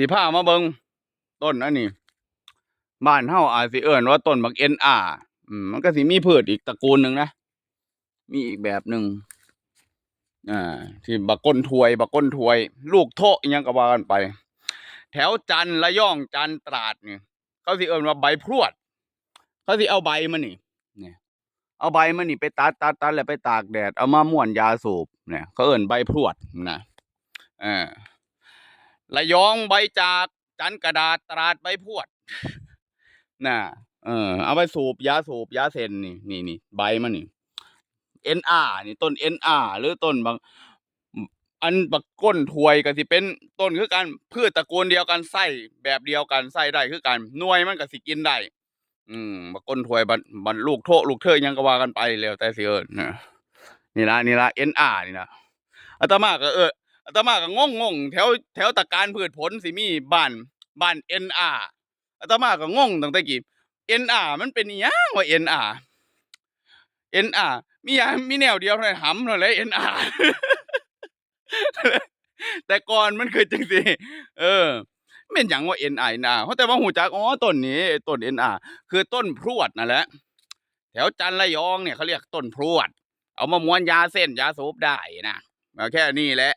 สีผ้ามาเบิงต้นอันนี้บ้านเฮาอาจสิเอิ้นว่าต้นบักเอ็นอาอืมมันก็สิมีพืชอีกตระกูลหนึ่งนะ มีอีกแบบหนึ่งอ่า ที่บักก้นถวย บักก้นถวย ลูกโทะอิหยังก็ว่ากันไป แถวจันระยองจันตราดเนี่ยเขาสิเอิ้นว่าใบพรวด เขาสิเอาใบมันนี่เนี่ยเอาใบมันนี่ไปตัดตัดตัดแล้วไปตากแดด เอามาม่วนยาสูบเนี่ย เขาเอิ้นใบพรวดนะเออ ระยองใบจากจันกระดาษตราดใบพวดน่ะเออเอาไปสูบยาสูบยาเซนนี่นี่นี่ใบมันนี่ NR นี่ต้น NR หรือต้นบางอันบักก้นถวยก็สิเป็นต้นคือกันพืชตระกูลเดียวกันไส้แบบเดียวกันไส้ได้คือกันหน่วยมันก็สิกินได้อืมบักก้นถวยบันบันลูกโทลูกเทยยังก็ว่ากันไปแล้วแต่สิเอิ้นนะนี่ละนี่ละ NR นี่นะอาตมาก็เออ อาตมาก็งงงๆแถวแถวตะการพืชผลสิมีบ้านบ้าน NR อาตมาก็งงตั้งแต่กี้ NR มันเป็นหยังว่า NR NR มีหยังมีแนวเดียวเท่านั้นหำเท่านั้นแหละ NR แต่ก่อนมันคือจังซี่เออแม่นหยังว่า NI นะเพราะแต่ว่าหูจักอ๋อต้นนี้ต้น NR คือต้นพรวดนั่นแหละแถวจันระยองเนี่ยเขาเรียกต้นพรวด เอามาม้วนยาเส้นยาสูบได้นะเอาแค่นี้แหละ